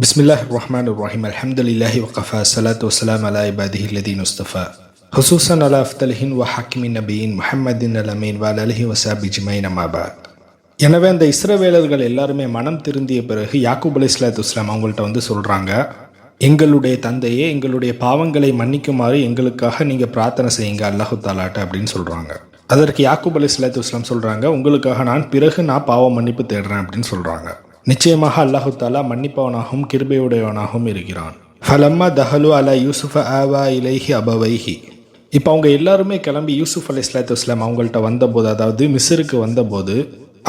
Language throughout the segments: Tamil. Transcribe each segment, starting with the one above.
பிஸ்மில்லாஹ் ரஹ்மான் ரஹீம் அலமதுல்லாஹி வகஃபா சலாத் வசலாம் அலா இபாதிஹி லதீன் உஸ்தஃபா ஹசூசன் அலா அஃப்தல்ஹின் வ ஹக்கிமின் நபீன் முஹம்மதின் அலமீன் வால் அலஹி வசாபி ஜிமைன் அமாபாத் எனவே அந்த இஸ்ரவேலர்கள் எல்லாருமே மனம் திருந்திய பிறகு யாக்கூப் அலி இஸ்லாத் இஸ்லாம் அவங்கள்ட்ட வந்து சொல்கிறாங்க எங்களுடைய தந்தையே எங்களுடைய பாவங்களை மன்னிக்குமாறு எங்களுக்காக நீங்கள் பிரார்த்தனை செய்யுங்க அல்லாஹு தாலாட்ட அப்படின்னு சொல்கிறாங்க அதற்கு யாக்கூப் அலி இஸ்லாத்து இஸ்லாம் சொல்கிறாங்க உங்களுக்காக நான் பிறகு நான் பாவம் மன்னிப்பு தேடுறேன் அப்படின்னு சொல்கிறாங்க நிச்சயமாக அல்லாஹு தாலா மன்னிப்பவனாகவும் கிருபையுடையவனாகவும் இருக்கிறான். ஃபலம்மா தஹலு அலா யூசுஃப ஆவா இலைஹி அபவைஹி. இப்போ அவங்க எல்லாருமே கிளம்பி யூசுஃப் அலி இஸ்லாத்து இஸ்லாம் அவங்கள்ட்ட வந்தபோது அதாவது மிஸ்ருக்கு வந்தபோது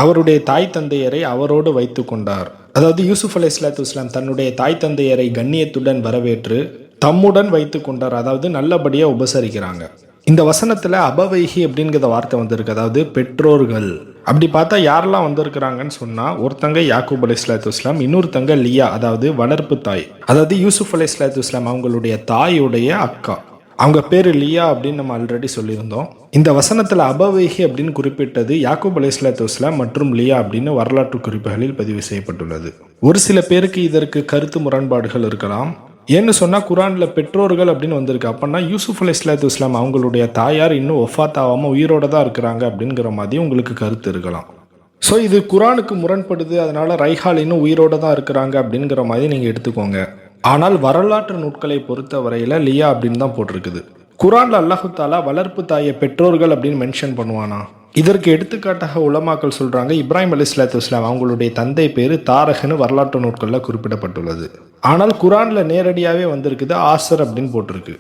அவருடைய தாய் தந்தையரை அவரோடு வைத்து கொண்டார். அதாவது யூசுஃப் அலி இஸ்லாத்து இஸ்லாம் தன்னுடைய தாய் தந்தையரை கண்ணியத்துடன் வரவேற்று தம்முடன் வைத்து கொண்டார் அதாவது நல்லபடியாக உபசரிக்கிறாங்க. இந்த வசனத்தில் அபவைகி அப்படிங்கிற வார்த்தை வந்திருக்கு. அதாவது பெற்றோர்கள். அப்படி பார்த்தா யாரெல்லாம் வந்திருக்கிறாங்கன்னு சொன்னால் ஒருத்தங்க யாக்கூப் அலி இஸ்லாத்து இஸ்லாம் இன்னொருத்தங்க லியா அதாவது வளர்ப்பு தாய். அதாவது யூசுப் அலி இஸ்லாத்து இஸ்லாம் அவங்களுடைய தாயுடைய அக்கா. அவங்க பேர் லியா அப்படின்னு நம்ம ஆல்ரெடி சொல்லியிருந்தோம். இந்த வசனத்தில் அபவேகி அப்படின்னு குறிப்பிட்டது யாக்கூப் அலி இஸ்லாத்து இஸ்லாம் மற்றும் லியா அப்படின்னு வரலாற்று குறிப்புகளில் பதிவு செய்யப்பட்டுள்ளது. ஒரு சில பேருக்கு இதற்கு கருத்து முரண்பாடுகள் இருக்கலாம். ஏன்னு சொன்னால் குரானில் பெற்றோர்கள் அப்படின்னு வந்திருக்கு. அப்படின்னா யூசுஃப் அலி இஸ்லாத்து இஸ்லாம் அவங்களுடைய தாயார் இன்னும் ஒஃபாத் ஆகாமல் உயிரோடு தான் இருக்கிறாங்க அப்படிங்கிற மாதிரி உங்களுக்கு கருத்து இருக்கலாம். ஸோ இது குரானுக்கு முரண்படுது அதனால் ரைஹால் இன்னும் உயிரோட தான் இருக்கிறாங்க அப்படிங்கிற மாதிரி நீங்கள் எடுத்துக்கோங்க. ஆனால் வரலாற்று நூட்களை பொறுத்த வரையில் லியா அப்படின்னு தான் போட்டிருக்குது. குரானில் அல்லாஹு தாலா வளர்ப்பு தாயை பெற்றோர்கள் அப்படின்னு மென்ஷன் பண்ணுவானா? இதற்கு எடுத்துக்காட்டாக உலமாக்கள் சொல்றாங்க இப்ராஹிம் அலி இஸ்லாத்து இஸ்லாம் அவங்களுடைய தந்தை பேரு தாரகன்னு வரலாற்று நூட்களில் குறிப்பிடப்பட்டுள்ளது. ஆனால் குரான்ல நேரடியாகவே வந்திருக்குது ஆசர் அப்படின்னு போட்டிருக்கு.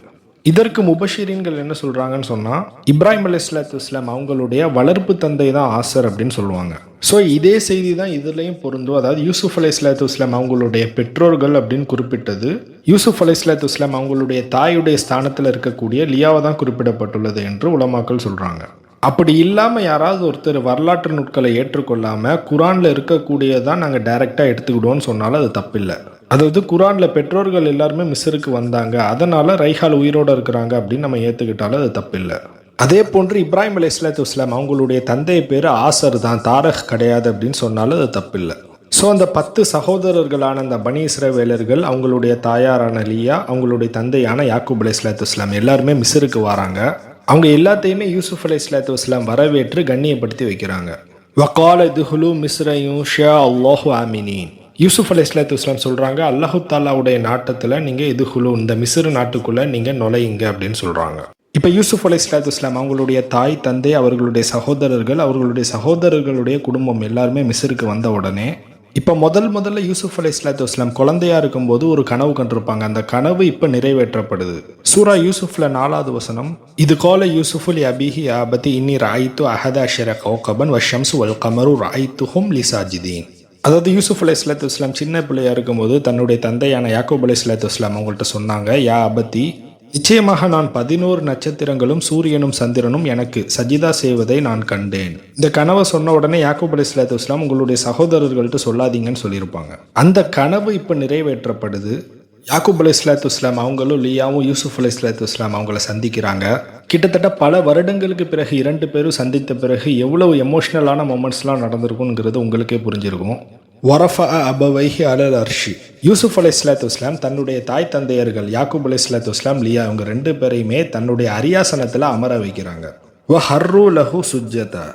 இதற்கு முபஷீரின்கள் என்ன சொல்றாங்கன்னு சொன்னா இப்ராஹிம் அலி இஸ்லாத்து இஸ்லாம் அவங்களுடைய வளர்ப்பு தந்தை தான் ஆசர் அப்படின்னு சொல்லுவாங்க. ஸோ இதே செய்தி தான் இதுலேயும் பொருந்தும். அதாவது யூசுஃப் அலி இஸ்லாத்து இஸ்லாம் அவங்களுடைய பெற்றோர்கள் அப்படின்னு குறிப்பிட்டது யூசுஃப் அலி இஸ்லாத்து இஸ்லாம் அவங்களுடைய தாயுடைய ஸ்தானத்தில் இருக்கக்கூடிய லியாவை தான் குறிப்பிடப்பட்டுள்ளது என்று உலமாக்கள் சொல்றாங்க. அப்படி இல்லாமல் யாராவது ஒருத்தர் வரலாற்று நுட்களை ஏற்றுக்கொள்ளாமல் குரானில் இருக்கக்கூடியதான் நாங்கள் டைரெக்டாக எடுத்துக்கிடுவோம்னு சொன்னாலும் அது தப்பில்லை. அதாவது குரானில் பெற்றோர்கள் எல்லாருமே மிஸ்ருக்கு வந்தாங்க அதனால் ரைஹால் உயிரோடு இருக்கிறாங்க அப்படின்னு நம்ம ஏற்றுக்கிட்டாலும் அது தப்பில்லை. அதே போன்று இப்ராஹிம் அலி இஸ்லாத்து இஸ்லாம் அவங்களுடைய தந்தை பேர் ஆசர் தான் தாரக் கிடையாது அப்படின்னு சொன்னாலும் அது தப்பில்லை. ஸோ அந்த பத்து சகோதரர்களான அந்த பனி இஸ்ரவேலர்கள் அவங்களுடைய தாயாரான லியா அவங்களுடைய தந்தையான யாக்கூப் அலி இஸ்லாத்து இஸ்லாம் எல்லாருமே மிஸ்ருக்கு வராங்க. அவங்க எல்லாத்தையுமே யூசுஃப் அலி இஸ்லாத்து வஸ்லாம் வரவேற்று கண்ணியப்படுத்தி வைக்கிறாங்க. வக்கால துஹுலு மிஸ்ரையும் ஷியா அல்லாஹு ஆமினின். யூசுஃப் அலி இஸ்லாத்து இஸ்லாம் சொல்கிறாங்க அல்லாஹு தாலாவுடைய நாட்டத்தில் நீங்கள் இது இந்த மிஸ்ரு நாட்டுக்குள்ளே நீங்கள் நுழையுங்க அப்படின்னு சொல்கிறாங்க இப்போ யூசுஃப் அலி இஸ்லாத்து இஸ்லாம் அவங்களுடைய தாய் தந்தை அவர்களுடைய சகோதரர்கள் அவர்களுடைய சகோதரர்களுடைய குடும்பம் எல்லாருமே மிஸ்ருக்கு வந்த உடனே இப்போ முதல் முதல்ல யூசுஃப் அலி இஸ்லாத்து இஸ்லாம் குழந்தையா இருக்கும்போது ஒரு கனவு கண்டிருப்பாங்க. அந்த கனவு இப்போ நிறைவேற்றப்படுது. சூரா யூசுஃப்ல நாலாவது வசனம் இது கோல யூசுஃபுல் அபிஹி ஆபத்தி இன்னி ராய்த்து அஹதா ஷர கௌகபன் வஷம்சு வல் கமரு ராய்த்துஹும் லிசாஜிதீன் அதாவது யூசுஃப் அலி இஸ்லாத்து இஸ்லாம் சின்ன பிள்ளையா இருக்கும்போது தன்னுடைய தந்தையான யாக்கூப் அலி இஸ்லாத்து இஸ்லாம் அவங்கள்ட்ட சொன்னாங்க யா அபத்தி நிச்சயமாக நான் பதினோரு நட்சத்திரங்களும் சூரியனும் சந்திரனும் எனக்கு சஜிதா செய்வதை நான் கண்டேன். இந்த கனவை சொன்ன உடனே யாக்கூப் அலி சலாத்து இஸ்லாம் உங்களுடைய சகோதரர்கள்ட்ட சொல்லாதீங்கன்னு சொல்லியிருப்பாங்க. அந்த கனவு இப்போ நிறைவேற்றப்படுது. யாக்கூப் அலி இஸ்லாத்து இஸ்லாம் அவங்களும் லியாவும் யூசுஃப் அலி இஸ்லாத்து இஸ்லாம் அவங்கள சந்திக்கிறாங்க. கிட்டத்தட்ட பல வருடங்களுக்கு பிறகு இரண்டு பேரும் சந்தித்த பிறகு எவ்வளவு எமோஷ்னலான மொமெண்ட்ஸ்லாம் நடந்திருக்குங்கிறது உங்களுக்கே புரிஞ்சிருக்கும். ஒரஃபா அபவைஹி அலல் அர்ஷி. யூசுஃப் அலி இஸ்லாத்து இஸ்லாம் தன்னுடைய தாய் தந்தையர்கள் யாக்கூப் அலி இஸ்லாத்து இஸ்லாம் லியா அவங்க ரெண்டு பேரையுமே தன்னுடைய அரியாசனத்தில் அமர வைக்கிறாங்க. வ ஹர்ரு லஹு சுஜதா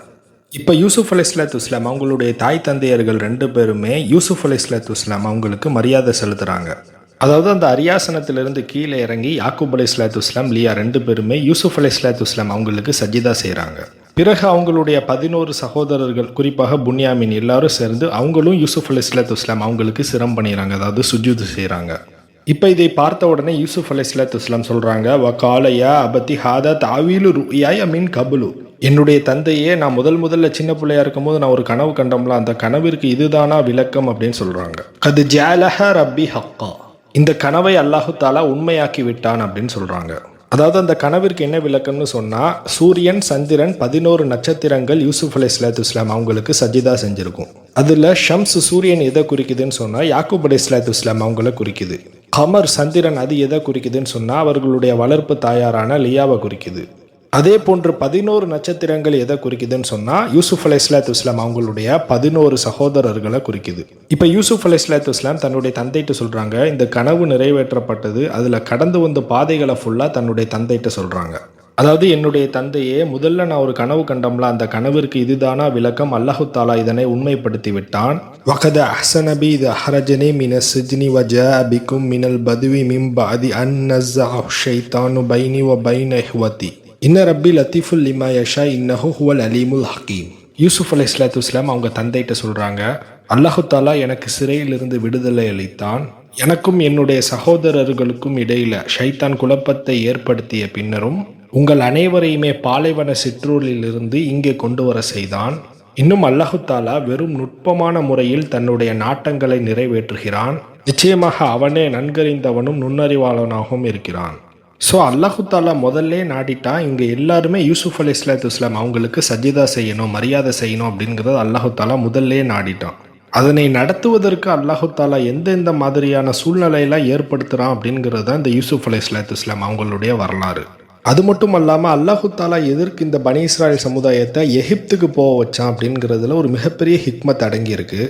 இப்போ யூசுஃப் அலி இஸ்லாத்து இஸ்லாம் அவங்களுடைய தாய் தந்தையர்கள் ரெண்டு பேருமே யூசுஃப் அலி இஸ்லாத்து இஸ்லாம் அவங்களுக்கு மரியாதை செலுத்துகிறாங்க அதாவது அந்த அரியாசனத்திலிருந்து கீழே இறங்கி யாக்கூப் அலி இஸ்லாத்து இஸ்லாம் லியா ரெண்டு பேருமே யூசுப் அலி இஸ்லாத்து இஸ்லாம் அவங்களுக்கு சஜிதா செய்கிறாங்க பிறகு அவங்களுடைய பதினோரு சகோதரர்கள் குறிப்பாக புன்யாமின் எல்லாரும் சேர்ந்து அவங்களும் யூசுப் அலி இஸ்லாத்து இஸ்லாம் அவங்களுக்கு சிரம் பண்ணிடுறாங்க அதாவது சுஜூது செய்கிறாங்க இப்போ இதை பார்த்த உடனே யூசுப் அலி இஸ்லாத்து இஸ்லாம் சொல்கிறாங்க வ காலையா அபத்தி ஹாதா தாவிலு ருயாய மீன் கபுலு. என்னுடைய தந்தையே நான் முதல் முதல்ல சின்ன பிள்ளையா இருக்கும்போது நான் ஒரு கனவு கண்டோம்ல அந்த கனவிற்கு இதுதானா விளக்கம் அப்படின்னு சொல்கிறாங்க கது ஜாலஹ ரப்பி ஹக்கா. இந்த கனவை அல்லாஹு தாலா உண்மையாக்கி விட்டான் அப்படின்னு சொல்கிறாங்க அதாவது அந்த கனவிற்கு என்ன விளக்கம்னு சொன்னால் சூரியன் சந்திரன் பதினோரு நட்சத்திரங்கள் யூசுஃப் அலி இஸ்லாத்து இஸ்லாம் அவங்களுக்கு சஜிதா செஞ்சுருக்கும். அதில் ஷம்ஸ் சூரியன் எதை குறிக்குதுன்னு சொன்னால் யாக்கூப் அலி இஸ்லாத்து இஸ்லாம் அவங்கள குறிக்குது. கமர் சந்திரன் அது எதை குறிக்குதுன்னு சொன்னால் அவர்களுடைய வளர்ப்பு தாயாரான லியாவை குறிக்குது. அதே போன்று பதினோரு நட்சத்திரங்கள் எதை குறிக்குதுன்னு சொன்னா யூசுப் அலை இஸ்லாத்து இஸ்லாம் அவங்களுடைய பதினோரு சகோதரர்களை குறிக்குது. இப்ப யூசுப் அலை இஸ்லாத்து இஸ்லாம் தன்னுடைய தந்தைட்டு சொல்றாங்க இந்த கனவு நிறைவேற்றப்பட்டது அதுல கடந்து வந்த பாதைகளை ஃபுல்லா தன்னுடைய தந்தைட்ட சொல்றாங்க. அதாவது என்னுடைய தந்தையே முதல்ல நான் ஒரு கனவு கண்டம்ல அந்த கனவிற்கு இதுதானா விளக்கம் அல்லாஹு தாலா இதனை உண்மைப்படுத்தி விட்டான். வகத அஹ்சனபி இது அஹரஜனே மின சிஜ்னி வஜ அபிக்கும் மினல் பதுவி மிம்பா அதி அன் ஷைத்தானு பைனி வ பைன ஹுவதி இன்ன ரப்பி லத்தீஃபுல் லிமா யஷா இன்னஹு ஹுவல் அலீமுல் ஹக்கீம் யூசுஃப் அலி இஸ்லாத்து இஸ்லாம் அவங்க தந்தைகிட்ட சொல்கிறாங்க அல்லாஹு தாலா எனக்கு சிறையிலிருந்து விடுதலை அளித்தான். எனக்கும் என்னுடைய சகோதரர்களுக்கும் இடையில ஷைத்தான் குழப்பத்தை ஏற்படுத்திய பின்னரும் உங்கள் அனைவரையுமே பாலைவன சிற்றூரிலிருந்து இங்கே கொண்டு வர செய்தான். இன்னும் அல்லாஹு தாலா வெறும் நுட்பமான முறையில் தன்னுடைய நாட்டங்களை நிறைவேற்றுகிறான். நிச்சயமாக அவனே நன்கறிந்தவனும் நுண்ணறிவாளனாகவும் இருக்கிறான். ஸோ அல்லாஹுத்தாலா முதல்ல நாடிட்டான் இங்கே எல்லாருமே யூசுஃப் அலி இஸ்லாத்து இஸ்லாம் அவங்களுக்கு சஜிதா செய்யணும் மரியாதை செய்யணும் அப்படிங்கிறது அல்லாஹுத்தாலா முதல்ல நாடிட்டான் அதனை நடத்துவதற்கு அல்லாஹுத்தாலா எந்தெந்த மாதிரியான சூழ்நிலையெல்லாம் ஏற்படுத்துகிறான் அப்படிங்கிறது தான் இந்த யூசுஃப் அலி இஸ்லாத்து இஸ்லாம் அவங்களுடைய வரலாறு. அது மட்டும் அல்லாமல் அல்லாஹு தாலா இந்த பனி இஸ்ராயல் சமுதாயத்தை எகிப்துக்கு போக வச்சான் அப்படிங்கிறதுல ஒரு மிகப்பெரிய ஹிக்மத் அடங்கியிருக்கு.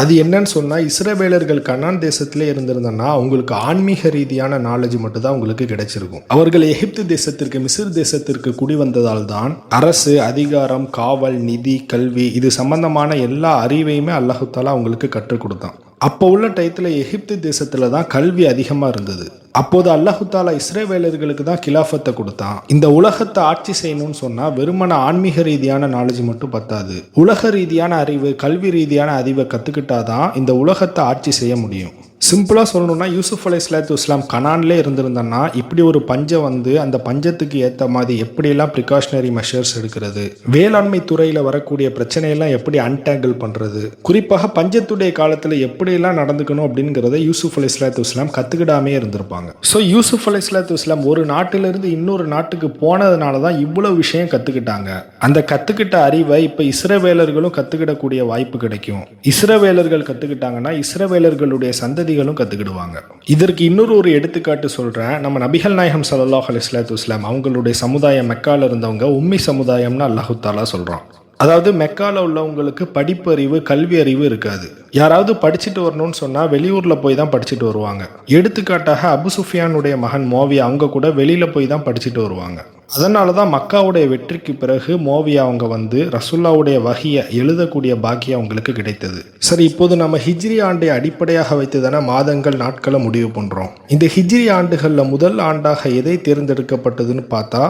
அது என்னன்னு சொன்னால் இஸ்ரவேலர்கள் கண்ணான் தேசத்திலே இருந்திருந்தனா அவங்களுக்கு ஆன்மீக ரீதியான நாலேஜ் மட்டும் தான் அவங்களுக்கு கிடைச்சிருக்கும். அவர்கள் எகிப்து தேசத்திற்கு மிசிர் தேசத்திற்கு குடி வந்ததால் தான் அரசு அதிகாரம் காவல் நிதி கல்வி இது சம்பந்தமான எல்லா அறிவையுமே அல்லாஹுத்தாலா அவங்களுக்கு கற்றுக் கொடுத்தான். அப்போ உள்ள டயத்தில் எகிப்து தேசத்தில் தான் கல்வி அதிகமாக இருந்தது. அப்போது அல்லாஹு தாலா இஸ்ரேவேலர்களுக்கு தான் கிலாஃபத்தை கொடுத்தான். இந்த உலகத்தை ஆட்சி செய்யணும்னு சொன்னால் வெறுமன ஆன்மீக ரீதியான நாலேஜ் மட்டும் பத்தாது. உலக ரீதியான அறிவு கல்வி ரீதியான அறிவை கற்றுக்கிட்டாதான் இந்த உலகத்தை ஆட்சி செய்ய முடியும். சிம்பிளாக சொல்லணும்னா யூசுஃப் அலை இஸ்லாத்து இஸ்லாம் கனான்லே இருந்திருந்தன்னா இப்படி ஒரு பஞ்சம் வந்து அந்த பஞ்சத்துக்கு ஏற்ற மாதிரி எப்படியெல்லாம் ப்ரிகாஷனரி மெஷர்ஸ் எடுக்கிறது? வேளாண்மை துறையில் வரக்கூடிய பிரச்சனையெல்லாம் எப்படி அன்டேங்கிள் பண்ணுறது குறிப்பாக பஞ்சத்துடைய காலத்தில் எப்படியெல்லாம் நடந்துக்கணும் அப்படிங்கிறத யூசுஃப் அலை இஸ்லாத்து இஸ்லாம் கற்றுக்கிடாமே இருந்திருப்பாங்க. ஸோ யூசுஃப் அலை இஸ்லாத்து இஸ்லாம் ஒரு நாட்டிலிருந்து இன்னொரு நாட்டுக்கு போனதுனால தான் இவ்வளோ விஷயம் கற்றுக்கிட்டாங்க அந்த கற்றுக்கிட்ட அறிவை இப்போ இஸ்ரவேலர்களும் கற்றுக்கிடக்கூடிய வாய்ப்பு கிடைக்கும். இஸ்ரவேலர்கள் கற்றுக்கிட்டாங்கன்னா இஸ்ரவேலர்களுடைய சந்ததி சந்ததிகளும் கற்றுக்கிடுவாங்க இதற்கு இன்னொரு ஒரு எடுத்துக்காட்டு சொல்கிறேன் நம்ம நபிகள் நாயகம் சல்லாஹ் அலிஸ்லாத்து இஸ்லாம் அவங்களுடைய சமுதாயம் மெக்காவில் இருந்தவங்க உம்மி சமுதாயம்னு அல்லாஹு தாலா சொல்கிறான் அதாவது மெக்கால உள்ளவங்களுக்கு படிப்பு அறிவு கல்வி அறிவு இருக்காது. யாராவது படிச்சுட்டு வரணும்னு சொன்னால் வெளியூரில் போய் தான் படிச்சுட்டு வருவாங்க. எடுத்துக்காட்டாக அபு சுஃபியானுடைய மகன் மோவியா அவங்க கூட வெளியில் போய் தான் படிச்சுட்டு வருவாங்க. அதனால தான் மக்காவுடைய வெற்றிக்கு பிறகு மோவியா அவங்க வந்து ரசுல்லாவுடைய வகையை எழுதக்கூடிய பாக்கியம் அவங்களுக்கு கிடைத்தது. சரி இப்போது நம்ம ஹிஜ்ரி ஆண்டை அடிப்படையாக வைத்து தானே மாதங்கள் நாட்களை முடிவு பண்ணுறோம் இந்த ஹிஜ்ரி ஆண்டுகளில் முதல் ஆண்டாக எதை தேர்ந்தெடுக்கப்பட்டதுன்னு பார்த்தா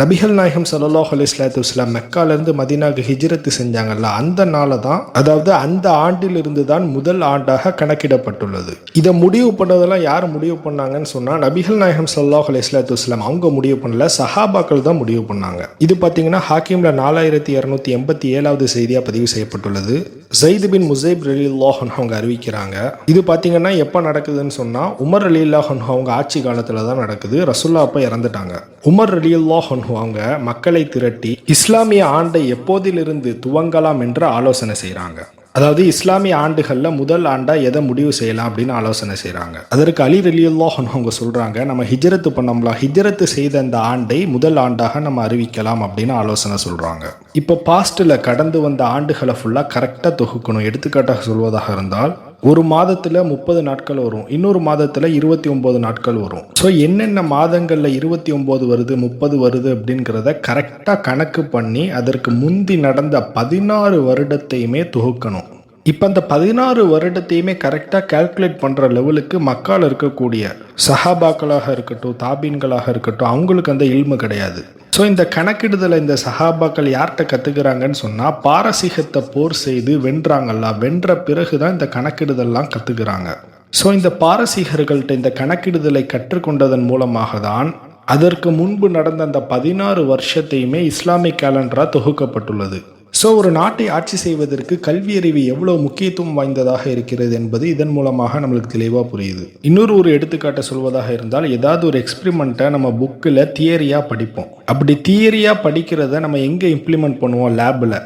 நபிகள் நாயகம் சல்லாஹ் அலிஸ்லாத்து இஸ்லாம் மெக்காலேருந்து மதினாக்கு ஹிஜ்ரத்து செஞ்சாங்கல்ல அந்த நாளை தான் அதாவது அந்த ஆண்டிலிருந்து தான் முதல் ஆண்டாக கணக்கிடப்பட்டுள்ளது. இதை முடிவு பண்ணதெல்லாம் யார் முடிவு பண்ணாங்கன்னு சொன்னால் நபிகள் நாயகம் சல்லாஹ் அலிஸ்லாத்து இஸ்லாம் அவங்க முடிவு பண்ணல சஹாபாக்கள் தான் முடிவு பண்ணாங்க. இது பார்த்தீங்கன்னா ஹாக்கிம்ல நாலாயிரத்தி இரநூத்தி எண்பத்தி ஏழாவது செய்தியாக பதிவு செய்யப்பட்டுள்ளது. ஜெயிது பின் முசைப் அலி அல்லாஹன் அவங்க அறிவிக்கிறாங்க. இது பார்த்தீங்கன்னா எப்போ நடக்குதுன்னு சொன்னால் உமர் அலி அல்லாஹன் அவங்க ஆட்சி காலத்தில் தான் நடக்குது. ரசுல்லா அப்போ இறந்துட்டாங்க. உமர் அலி அல்லாஹன் அவங்க மக்களை திரட்டி இஸ்லாமிய ஆண்டை எப்போதிலிருந்து துவங்கலாம் என்று ஆலோசனை செய்கிறாங்க அதாவது இஸ்லாமிய ஆண்டுகளில் முதல் ஆண்டா எதை முடிவு செய்யலாம் அப்படின்னு ஆலோசனை செய்கிறாங்க அதற்கு அலி ரலியுல்லாஹன் அவங்க சொல்கிறாங்க நம்ம ஹிஜரத்து பண்ணோம்ல ஹிஜரத்து செய்த அந்த ஆண்டை முதல் ஆண்டாக நம்ம அறிவிக்கலாம் அப்படின்னு ஆலோசனை சொல்கிறாங்க இப்போ பாஸ்ட்டில் கடந்து வந்த ஆண்டுகளை ஃபுல்லாக கரெக்டாக தொகுக்கணும். எடுத்துக்காட்டாக சொல்வதாக இருந்தால் ஒரு மாதத்தில் முப்பது நாட்கள் வரும். இன்னொரு மாதத்தில் இருபத்தி ஒம்பது நாட்கள் வரும். ஸோ என்னென்ன மாதங்களில் இருபத்தி ஒம்பது வருது முப்பது வருது அப்படிங்கிறத கரெக்டாக கணக்கு பண்ணி அதற்கு முந்தி நடந்த பதினாறு வருடத்தையுமே தொகுக்கணும். இப்போ அந்த பதினாறு வருடத்தையுமே கரெக்டாக கால்குலேட் பண்ணுற லெவலுக்கு மக்கால் இருக்கக்கூடிய சஹாபாக்களாக இருக்கட்டும் தாபீன்களாக இருக்கட்டும் அவங்களுக்கு அந்த இல்மு கிடையாது. ஸோ இந்த கணக்கிடுதலை இந்த சஹாபாக்கள் யார்கிட்ட கற்றுக்கிறாங்கன்னு சொன்னால் பாரசீகத்தை போர் செய்து வென்றாங்கல்ல வென்ற பிறகு தான் இந்த கணக்கிடுதல்லாம் கற்றுக்கிறாங்க ஸோ இந்த பாரசீகர்கள்ட்ட இந்த கணக்கிடுதலை கற்றுக்கொண்டதன் மூலமாக தான் அதற்கு முன்பு நடந்த அந்த பதினாறு வருஷத்தையுமே இஸ்லாமிக் கேலண்டராக தொகுக்கப்பட்டுள்ளது. ஸோ ஒரு நாட்டை ஆட்சி செய்வதற்கு கல்வி அறிவு எவ்வளோ முக்கியத்துவம் வாய்ந்ததாக இருக்கிறது என்பது இதன் மூலமாக நம்மளுக்கு தெளிவாக புரியுது. இன்னொரு ஒரு எடுத்துக்காட்டை சொல்வதாக இருந்தால் ஏதாவது ஒரு எக்ஸ்பிரிமெண்ட்டை நம்ம புக்கில் தியரியாக படிப்போம். அப்படி தியரியாக படிக்கிறத நம்ம எங்கே இம்ப்ளிமெண்ட் பண்ணுவோம்? லேபில்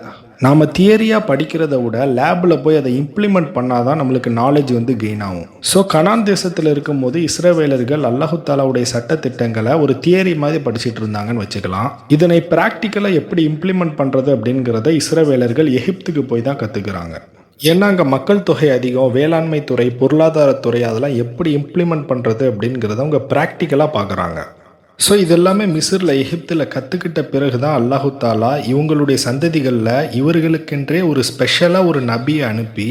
நாம் தியரியாக படிக்கிறத விட லேபில் போய் அதை இம்ப்ளிமெண்ட் பண்ணால் தான் நம்மளுக்கு நாலேஜ் வந்து கெயின் ஆகும். ஸோ கனான் தேசத்தில் இருக்கும்போது இஸ்ரவேலர்கள் அல்லாஹு தாலாவுடைய சட்டத்திட்டங்களை ஒரு தியரி மாதிரி படிச்சுட்டு இருந்தாங்கன்னு வச்சுக்கலாம். இதனை ப்ராக்டிக்கலாக எப்படி இம்ப்ளிமெண்ட் பண்ணுறது அப்படிங்கிறத இஸ்ரவேலர்கள் எகிப்துக்கு போய் தான் கற்றுக்குறாங்க ஏன்னா அங்கே மக்கள் தொகை அதிகம் வேளாண்மை துறை பொருளாதாரத்துறை அதெல்லாம் எப்படி இம்ப்ளிமெண்ட் பண்ணுறது அப்படிங்கிறத அவங்க ப்ராக்டிக்கலாக பார்க்குறாங்க. ஸோ இதெல்லாமே மிஸ்ரில் எகிப்தில் கற்றுக்கிட்ட பிறகு தான் அல்லாஹு தாலா இவங்களுடைய சந்ததிகளில் இவர்களுக்கென்றே ஒரு ஸ்பெஷலாக ஒரு நபியை அனுப்பி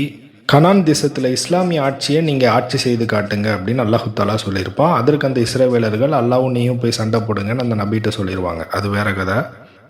கனான் தேசத்தில் இஸ்லாமிய ஆட்சியை நீங்கள் ஆட்சி செய்து காட்டுங்க அப்படின்னு அல்லாஹு தாலா சொல்லியிருப்பான். அதற்கு அந்த இஸ்ரேவேலர்கள் அல்லாவும் நீயும் போய் சண்டை போடுங்கன்னு அந்த நபிகிட்ட சொல்லிடுவாங்க அது வேற கதை.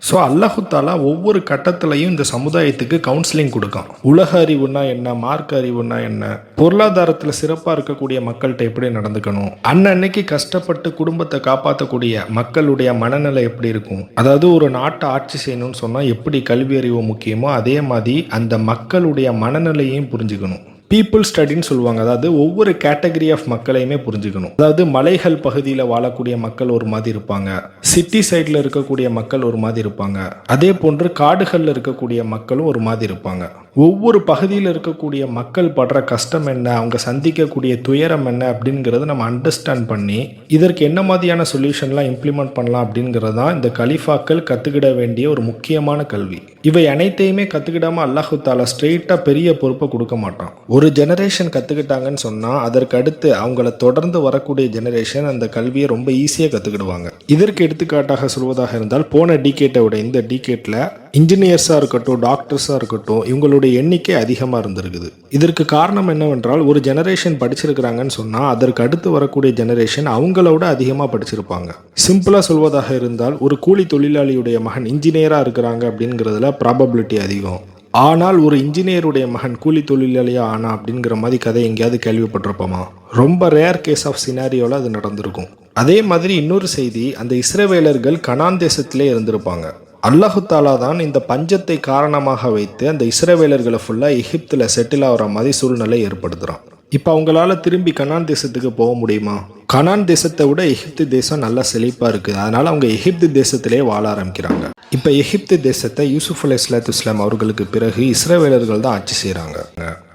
ஸோ அல்லாஹுத்தாலா ஒவ்வொரு கட்டத்திலையும் இந்த சமுதாயத்துக்கு கவுன்சிலிங் கொடுக்கும் உலக அறிவுனா என்ன மார்க் அறிவுனா என்ன பொருளாதாரத்தில் சிறப்பாக இருக்கக்கூடிய மக்கள்கிட்ட எப்படி நடந்துக்கணும் அன்னன்னைக்கு கஷ்டப்பட்டு குடும்பத்தை காப்பாற்றக்கூடிய மக்களுடைய மனநிலை எப்படி இருக்கும் அதாவது ஒரு நாட்டை ஆட்சி செய்யணும்னு சொன்னால் எப்படி கல்வி அறிவு முக்கியமோ அதே மாதிரி அந்த மக்களுடைய மனநிலையையும் புரிஞ்சுக்கணும். பீப்புள் ஸ்டடின்னு சொல்லுவாங்க. அதாவது ஒவ்வொரு கேட்டகரி ஆஃப் மக்களையுமே புரிஞ்சுக்கணும். அதாவது மலைகள் பகுதியில் வாழக்கூடிய மக்கள் ஒரு மாதிரி இருப்பாங்க. சிட்டி சைடில் இருக்கக்கூடிய மக்கள் ஒரு மாதிரி இருப்பாங்க. அதே போன்று காடுகளில் இருக்கக்கூடிய மக்களும் ஒரு மாதிரி இருப்பாங்க. ஒவ்வொரு பகுதியில் இருக்கக்கூடிய மக்கள் படுற கஷ்டம் என்ன அவங்க சந்திக்கக்கூடிய துயரம் என்ன அப்படிங்கிறத நம்ம அண்டர்ஸ்டாண்ட் பண்ணி இதற்கு என்ன மாதிரியான சொல்யூஷன்லாம் இம்ப்ளிமெண்ட் பண்ணலாம் அப்படிங்கிறது தான் இந்த கலிஃபாக்கள் கற்றுக்கிட வேண்டிய ஒரு முக்கியமான கல்வி. இவை அனைத்தையுமே கற்றுக்கிடாம அல்லாஹு தாலா ஸ்ட்ரெயிட்டாக பெரிய பொறுப்பை கொடுக்க மாட்டான். ஒரு ஜெனரேஷன் கற்றுக்கிட்டாங்கன்னு சொன்னால் அதற்கு அடுத்து அவங்கள தொடர்ந்து வரக்கூடிய ஜெனரேஷன் அந்த கல்வியை ரொம்ப ஈஸியாக கற்றுக்கிடுவாங்க இதற்கு எடுத்துக்காட்டாக சொல்வதாக இருந்தால் போன டிகேட்டை விட இந்த டிகேட்டில் இன்ஜினியர்ஸாக இருக்கட்டும் டாக்டர்ஸாக இருக்கட்டும் இவங்களுடைய எண்ணிக்கை அதிகமாக இருந்திருக்குது. இதற்கு காரணம் என்னவென்றால் ஒரு ஜெனரேஷன் படிச்சிருக்கிறாங்கன்னு சொன்னால் அதற்கு அடுத்து வரக்கூடிய ஜெனரேஷன் அவங்களோட அதிகமாக படிச்சிருப்பாங்க. சிம்பிளாக சொல்வதாக இருந்தால் ஒரு கூலி தொழிலாளியுடைய மகன் இன்ஜினியராக இருக்கிறாங்க அப்படிங்கிறதுல ப்ராபபிலிட்டி அதிகம். ஆனால் ஒரு இன்ஜினியருடைய மகன் கூலி தொழிலாளியா ஆனா அப்படிங்கிற மாதிரி கதை எங்கேயாவது கேள்விப்பட்டிருப்போமா? ரொம்ப ரேர் கேஸ் ஆஃப் சினாரியோவில் அது நடந்திருக்கும். அதே மாதிரி இன்னொரு செய்தி அந்த இஸ்ரேவேலர்கள் கனான் தேசத்திலே இருந்திருப்பாங்க. அல்லாஹு தாலா தான் இந்த பஞ்சத்தை காரணமாக வைத்து அந்த இஸ்ரவேலர்களை ஃபுல்லாக எகிப்தில் செட்டில் ஆகிற மாதிரி சூழ்நிலை ஏற்படுத்துகிறான் இப்போ அவங்களால திரும்பி கனான் தேசத்துக்கு போக முடியுமா? கனான் தேசத்தை விட எகிப்து தேசம் நல்லா செழிப்பாக இருக்குது அதனால் அவங்க எகிப்து தேசத்திலே வாழ ஆரம்பிக்கிறாங்க. இப்போ எகிப்து தேசத்தை யூசுஃப் அலி இஸ்லாத்து இஸ்லாம் அவர்களுக்கு பிறகு இஸ்ரேவேலர்கள் தான் ஆட்சி செய்கிறாங்க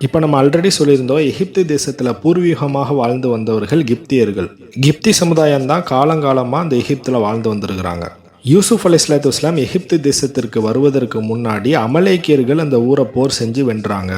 இப்போ நம்ம ஆல்ரெடி சொல்லியிருந்தோம் எகிப்து தேசத்தில் பூர்வீகமாக வாழ்ந்து வந்தவர்கள் கிப்தியர்கள். கிப்தி சமுதாயம் தான் காலங்காலமாக அந்த எகிப்தில் வாழ்ந்து வந்திருக்கிறாங்க. யூசுப் அலி இஸ்லாத்து இஸ்லாம் எகிப்து தேசத்திற்கு வருவதற்கு முன்னாடி அமலேக்கியர்கள் அந்த ஊரை போர் செஞ்சு வென்றாங்க.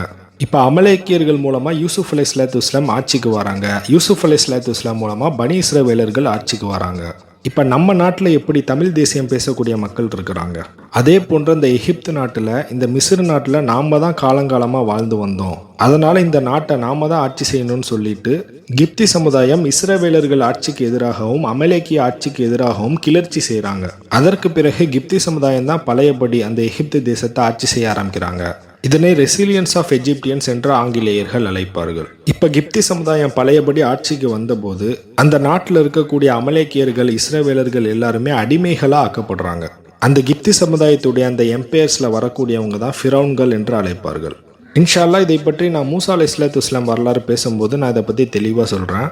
இப்போ அமலேக்கியர்கள் மூலமாக யூசுஃப் அலி இஸ்லாத்து இஸ்லாம் ஆட்சிக்கு வராங்க. யூசுஃப் அலி இஸ்லாத்து இஸ்லாம் மூலமாக பனி இஸ்ரவேலர்கள் ஆட்சிக்கு வராங்க. இப்போ நம்ம நாட்டில் எப்படி தமிழ் தேசியம் பேசக்கூடிய மக்கள் இருக்கிறாங்க? அதே போன்ற இந்த எகிப்து நாட்டில் இந்த மிஸ்ர் நாட்டில் நாம் தான் காலங்காலமாக வாழ்ந்து வந்தோம். அதனால் இந்த நாட்டை நாம தான் ஆட்சி செய்யணும்னு சொல்லிட்டு கிப்தி சமுதாயம் இஸ்ரவேலர்கள் ஆட்சிக்கு எதிராகவும் அமலேக்கிய ஆட்சிக்கு எதிராகவும் கிளர்ச்சி செய்கிறாங்க அதற்கு பிறகு கிப்தி சமுதாயம் தான் பழையபடி அந்த எகிப்து தேசத்தை ஆட்சி செய்ய ஆரம்பிக்கிறாங்க. இதனை ரெசிலியன்ஸ் ஆஃப் எஜிப்டியன்ஸ் என்று ஆங்கிலேயர்கள் அழைப்பார்கள். இப்போ கிப்தி சமுதாயம் பழையபடி ஆட்சிக்கு வந்தபோது அந்த நாட்டில் இருக்கக்கூடிய அமலேக்கியர்கள் இஸ்ரேவேலர்கள் எல்லாருமே அடிமைகளாக ஆக்கப்படுறாங்க. அந்த கிப்தி சமுதாயத்துடைய அந்த எம்பையர்ஸில் வரக்கூடியவங்க தான் ஃபிரௌன்கள் என்று அழைப்பார்கள். இன்ஷால்லா இதை பற்றி நான் மூசா இஸ்லாத்து இஸ்லாம் வரலாறு பேசும்போது நான் இதை பற்றி தெளிவாக சொல்கிறேன்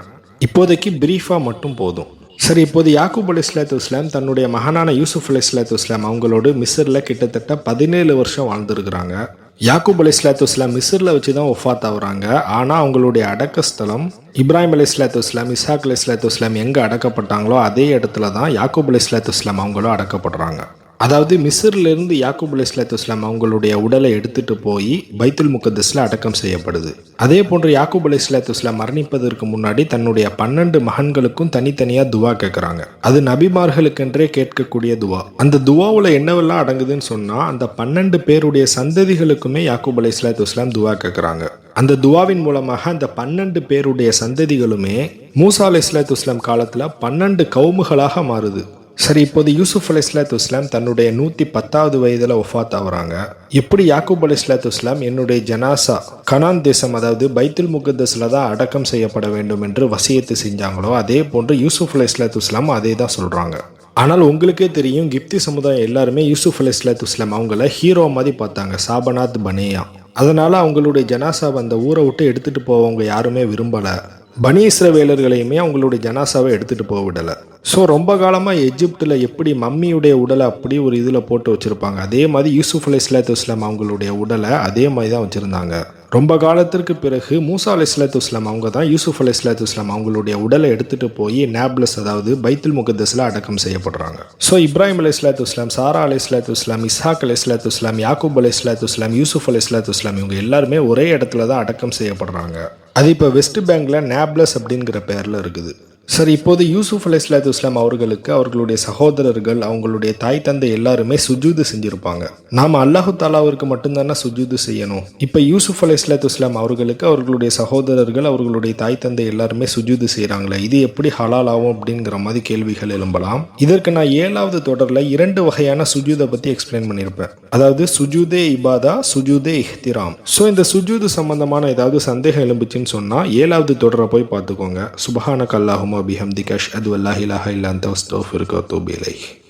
இப்போதைக்கு பிரீஃபாக மட்டும் போதும். சரி இப்போது யாக்கூப் அலி இஸ்லாத்து இஸ்லாம் தன்னுடைய மகனான யூசுப் அலி இஸ்லாத்து இஸ்லாம் அவங்களோடு மிஸ்ரில் கிட்டத்தட்ட பதினேழு வருஷம் வாழ்ந்துருக்கிறாங்க. யாக்கூப் அலி இஸ்லாத்து இஸ்லாம் மிஸ்ரில் வச்சு தான் ஒஃபாத் ஆகுறாங்க ஆனால் அவங்களுடைய அடக்கஸ்தலம் இப்ராஹிம் அலி இஸ்லாத்து இஸ்லாம் இசாக் அலி இஸ்லாத்து இஸ்லாம் எங்கே அடக்கப்பட்டாங்களோ அதே இடத்துல தான் யாக்கூப் அலி இஸ்லாத்து இஸ்லாம் அவங்களும் அடக்கப்படுறாங்க. அதாவது மிஸ்ரிலிருந்து யாக்கூப் அலி இஸ்லாத்து இஸ்லாம் அவங்களுடைய உடலை எடுத்துட்டு போய் பைத்துல் முகத்தஸில் அடக்கம் செய்யப்படுது. அதே போன்று யாக்கூப் அலி இஸ்லாத்து இஸ்லாம் மரணிப்பதற்கு முன்னாடி தன்னுடைய பன்னெண்டு மகன்களுக்கும் தனித்தனியாக துவா கேட்குறாங்க அது நபிமார்களுக்கென்றே கேட்கக்கூடிய துவா. அந்த துவாவில் என்னவெல்லாம் அடங்குதுன்னு சொன்னால் அந்த பன்னெண்டு பேருடைய சந்ததிகளுக்குமே யாக்கூப் அலி இஸ்லாத்து இஸ்லாம் துவா கேட்குறாங்க அந்த துவாவின் மூலமாக அந்த பன்னெண்டு பேருடைய சந்ததிகளுமே மூசா அலி இஸ்லாத்து இஸ்லாம் காலத்தில் பன்னெண்டு கவுமுகளாக மாறுது. சரி இப்போது யூசுஃப் அலி இஸ்லாத்து இஸ்லாம் தன்னுடைய நூற்றி பத்தாவது வயதில் ஒஃபாத் ஆகுறாங்க எப்படி யாக்கூப் அலி இஸ்லாத்து இஸ்லாம் என்னுடைய ஜனாசா கனான் தேசம் அதாவது பைத்துல் முகத்தஸில் தான் அடக்கம் செய்யப்பட வேண்டும் என்று வசியத்து செஞ்சாங்களோ அதே போன்று யூசுஃப் அலி இஸ்லாத்து இஸ்லாம் அதே தான் சொல்கிறாங்க ஆனால் உங்களுக்கே தெரியும் கிப்தி சமுதாயம் எல்லாருமே யூசுஃப் அலி இஸ்லாத்து இஸ்லாம் அவங்கள ஹீரோ மாதிரி பார்த்தாங்க சாபனாத் பனேயா. அதனால் அவங்களுடைய ஜனாசாவை அந்த ஊரை விட்டு எடுத்துகிட்டு போவவங்க யாருமே விரும்பலை. பனி இஸ்ரவேலர்களையுமே அவங்களுடைய ஜனாசாவை எடுத்துகிட்டு போக விடலை. ஸோ ரொம்ப காலமாக எஜிப்டில் எப்படி மம்மியுடைய உடலை அப்படி ஒரு இதில் போட்டு வச்சுருப்பாங்க. அதே மாதிரி யூசுஃப் அலி இஸ்லாத்து இஸ்லாம் அவங்களுடைய உடலை அதே மாதிரி தான் வச்சுருந்தாங்க. ரொம்ப காலத்திற்கு பிறகு மூசா அலி இஸ்லாத்து இஸ்லாம் அவங்க தான் யூசுஃப் அலி இஸ்லாத்து இஸ்லாம் அவங்களுடைய உடலை எடுத்துகிட்டு போய் நேப்லஸ் அதாவது பைத்துல் முகத்தஸில் அடக்கம் செய்யப்படுறாங்க. ஸோ இப்ராஹிம் அலி இஸ்லாத்து இஸ்லாம் சாரா அலி இஸ்லாத்து இஸ்லாம் இஸ்ஹாக் அலி இஸ்லாத்து இஸ்லாம் யாக்கூப் அலி இஸ்லாத்து இஸ்லாம் யூசுஃப் அலி இஸ்லாத்து இஸ்லாம் இவங்க எல்லாருமே ஒரே இடத்துல தான் அடக்கம் செய்யப்படுறாங்க. அது இப்போ வெஸ்ட் பேங்கில் நேப்லஸ் அப்படிங்கிற பேரில் இருக்குது. சார் இப்போது யூசுஃப் அலி இஸ்லாத்து இஸ்லாம் அவர்களுக்கு அவர்களுடைய சகோதரர்கள் அவங்களுடைய தாய் தந்தை எல்லாருமே சுஜூது செஞ்சுருப்பாங்க. நாம் அல்லாஹு தாலாவிற்கு மட்டும்தானே சுஜூது செய்யணும்? இப்போ யூசுஃப் அலி இஸ்லாத்து இஸ்லாம் அவர்களுக்கு அவர்களுடைய சகோதரர்கள் அவர்களுடைய தாய் தந்தை எல்லாருமே சுஜூது செய்கிறாங்களே இது எப்படி ஹலால் ஆகும் அப்படிங்கிற மாதிரி கேள்விகள் எழும்பலாம். இதற்கு நான் ஏழாவது தொடரில் இரண்டு வகையான சுஜூதை பற்றி எக்ஸ்பிளைன் பண்ணியிருப்பேன். அதாவது சுஜூதே இபாதா சுஜூதே இஹ்திராம். ஸோ இந்த சுஜூது சம்பந்தமான ஏதாவது சந்தேகம் எழும்புச்சுன்னு சொன்னால் ஏழாவது தொடரை போய் பார்த்துக்கோங்க. சுபஹான கல்லாகும் ওয়া বিহামদিকা আশহাদু আল্লা ইলাহা ইল্লা আনতা আস্তাগফিরুকা ওয়া আতুবু ইলাইক